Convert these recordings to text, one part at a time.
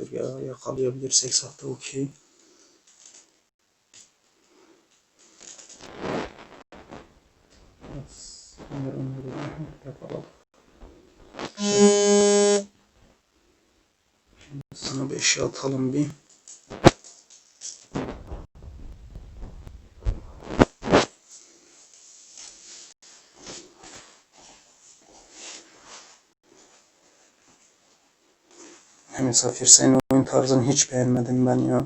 yapıyor ya. Yakalayabilirsek zaten okey. Sanırım sana 5'i atalım bir. Misafir senin oyun tarzını hiç beğenmedim ben ya.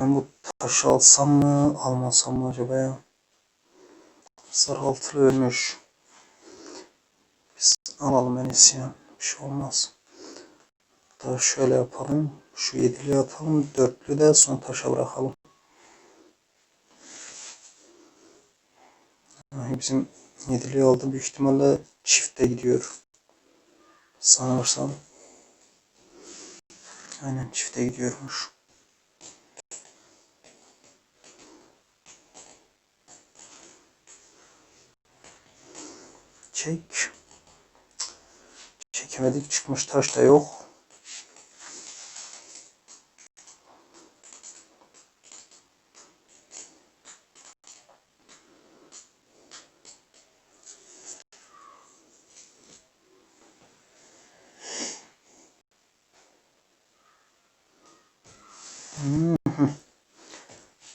Ben bu taşı alsam mı almasam mı acaba ya? Sarı altılı ölmüş. Biz alalım en ya. Bir şey olmaz. Daha şöyle yapalım. Şu yedili atalım. Dörtlü de son taşa bırakalım. Bizim yedili aldı. Büyük ihtimalle çifte gidiyor. Sanırsam. Aynen çifte gidiyormuş. Çek. Çekemedik çıkmış taş da yok.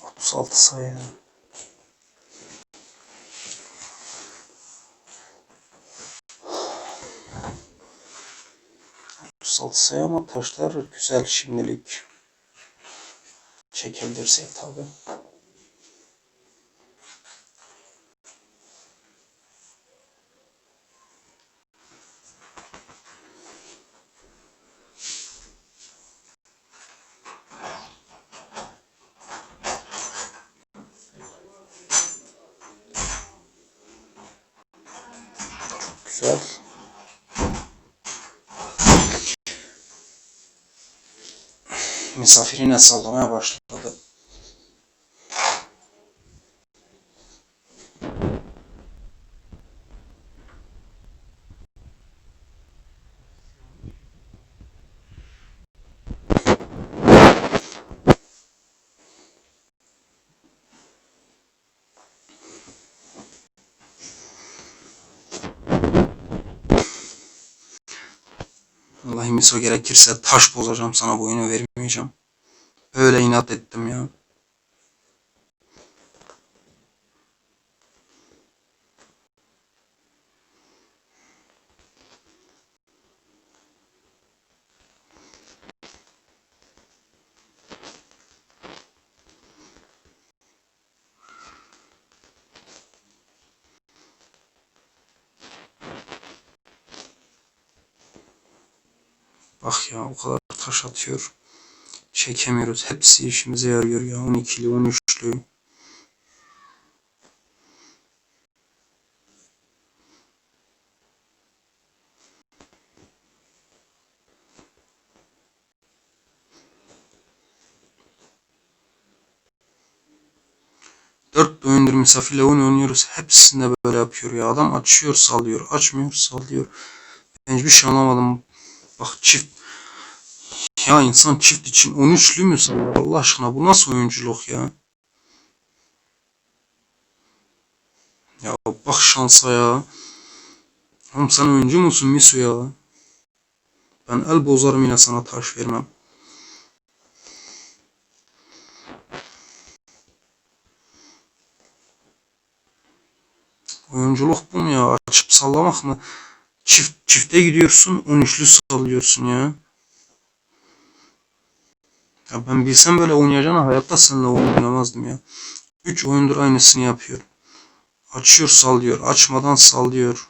36 sayı. 36 sayı ama taşlar güzel şimdilik. Çekebilirsek tabi. Çok güzel. Misafir yine sallamaya başladı. Vallahi miso gerekirse taş bozacağım sana bu oyunu vermeyeceğim. Öyle inat ettim ya. Bak ya o kadar taş atıyor. Çekemiyoruz. Hepsi işimize yarıyor ya. 12'li 13'lü. Dört oyundur misafirle oyun oynuyoruz. Hepsinde böyle yapıyor ya. Adam açıyor sallıyor. Açmıyor sallıyor. Ben hiçbir şey anlamadım. Bak çift ya insan çift için 13'lü mü sanıyor Allah aşkına bu nasıl oyunculuk ya? Ya bak şansa ya. Oğlum sen oyuncu musun Misu ya? Ben el bozarım yine sana taş vermem. Oyunculuk bu mu ya? Açıp sallamak mı? Çift, çifte gidiyorsun 13'lü sallıyorsun ya. Ya ben bilsem böyle oynayacağını hayatta seninle oynamazdım ya. 3 oyundur aynısını yapıyor. Açıyor sallıyor. Açmadan sallıyor.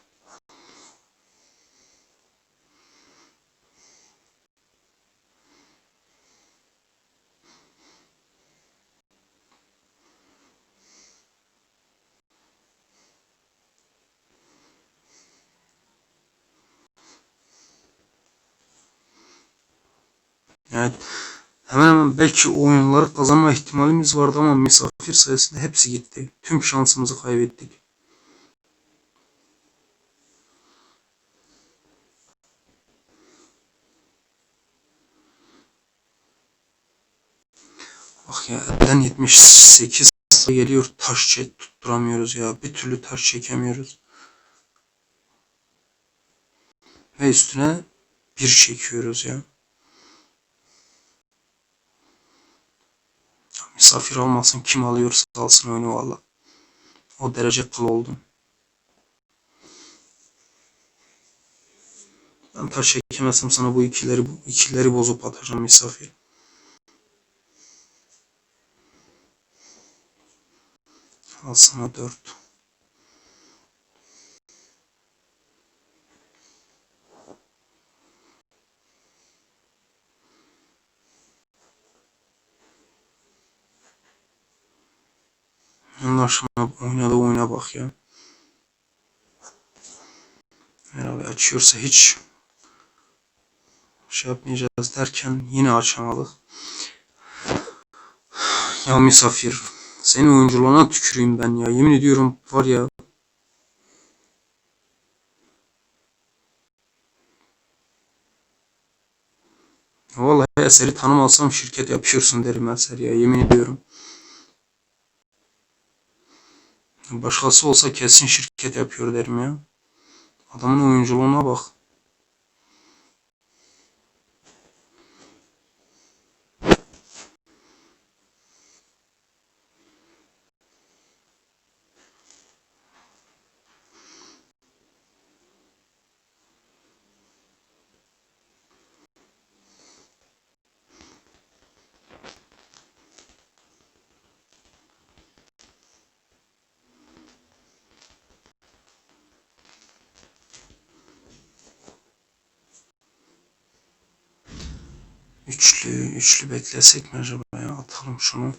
Evet. Hemen hemen belki oyunları kazanma ihtimalimiz vardı ama misafir sayesinde hepsi gitti. Tüm şansımızı kaybettik. Bak ya elden 78 sayı geliyor taş çek tutturamıyoruz ya. Bir türlü taş çekemiyoruz. Ve üstüne bir çekiyoruz ya. Misafir almasın kim alıyorsa alsın oyunu valla. O derece kıl oldum. Ben taş çekemezsem sana bu ikileri bu ikileri bozup atacağım misafir. Al sana dört. Aşkına oynadığı oyuna bak ya. Herhalde açıyorsa hiç şey yapmayacağız derken yine açamadık. Ya misafir. Senin oyunculuğuna tüküreyim ben ya. Yemin ediyorum var ya. Vallahi eseri tanımasam şirket yapıyorsun derim eser ya. Yemin ediyorum. Başkası olsa kesin şirket yapıyor derim ya. Adamın oyunculuğuna bak. Üçlü, üçlü beklesek mi acaba ya? Atalım şunu.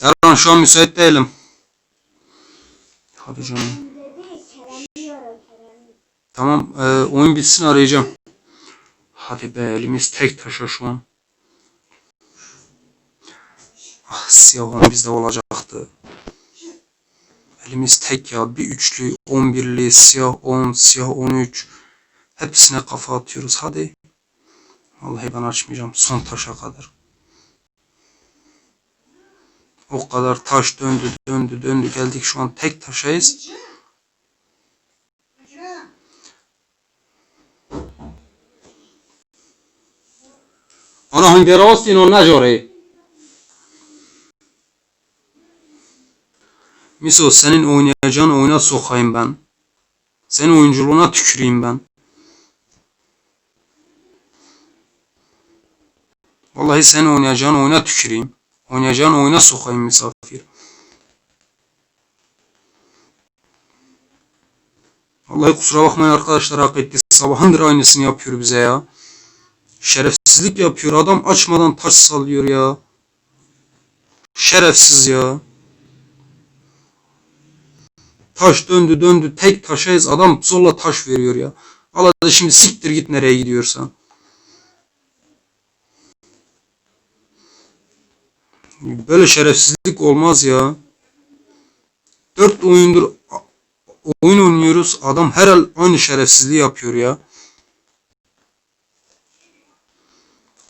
Erhan şu an müsait değilim. Hadi canım. Tamam, e, oyun bitsin arayacağım. Hadi be, elimiz tek taşa şu an. Siyah bizde olacaktı. Elimiz tek ya. Bir üçlü, on birli, siyah on, siyah on üç. Hepsine kafa atıyoruz. Hadi. Vallahi ben açmayacağım. Son taşa kadar. O kadar taş döndü, döndü, döndü. Geldik şu an tek taşayız. Ana hangi rastın o ne Miso senin oynayacağın oyuna sokayım ben. Senin oyunculuğuna tüküreyim ben. Vallahi senin oynayacağın oyuna tüküreyim. Oynayacağın oyuna sokayım misafir. Vallahi kusura bakmayın arkadaşlar hak etti. Sabahındır aynısını yapıyor bize ya. Şerefsizlik yapıyor. Adam açmadan taş sallıyor ya. Şerefsiz ya. Taş döndü döndü tek taşayız adam zorla taş veriyor ya. Al hadi şimdi siktir git nereye gidiyorsan. Böyle şerefsizlik olmaz ya. Dört oyundur oyun oynuyoruz. Adam her aynı şerefsizliği yapıyor ya.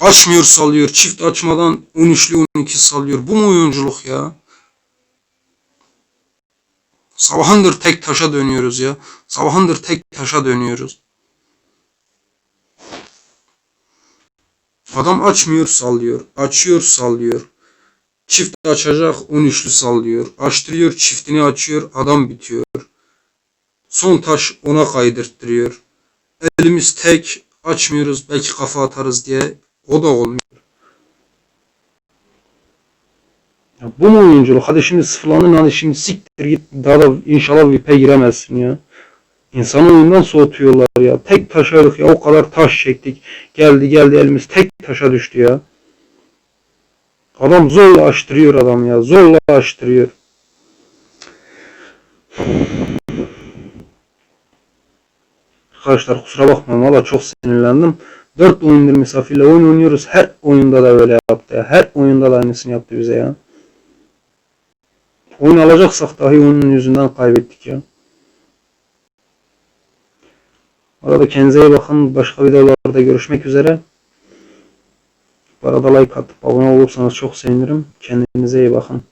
Açmıyor sallıyor. Çift açmadan 13'lü 12 sallıyor. Bu mu oyunculuk ya? Sabahındır tek taşa dönüyoruz ya. Sabahındır tek taşa dönüyoruz. Adam açmıyor sallıyor. Açıyor sallıyor. Çift açacak 13'lü sallıyor. Açtırıyor çiftini açıyor adam bitiyor. Son taş ona kaydırttırıyor. Elimiz tek açmıyoruz belki kafa atarız diye o da olmuyor. Ya bu mu oyunculuk? Hadi şimdi sıfırlandın hadi şimdi siktir git daha da inşallah VIP'e giremezsin ya. İnsanı oyundan soğutuyorlar ya. Tek taşarık ya o kadar taş çektik. Geldi geldi elimiz tek taşa düştü ya. Adam zorla açtırıyor adam ya. Zorla açtırıyor. Arkadaşlar kusura bakmayın valla çok sinirlendim. 4 oyundur misafirle oyun oynuyoruz. Her oyunda da öyle yaptı ya. Her oyunda da aynısını yaptı bize ya. Oyun alacaksak dahi onun yüzünden kaybettik ya. Arada kendinize iyi bakın. Başka videolarda görüşmek üzere. Bu arada like atıp abone olursanız çok sevinirim. Kendinize iyi bakın.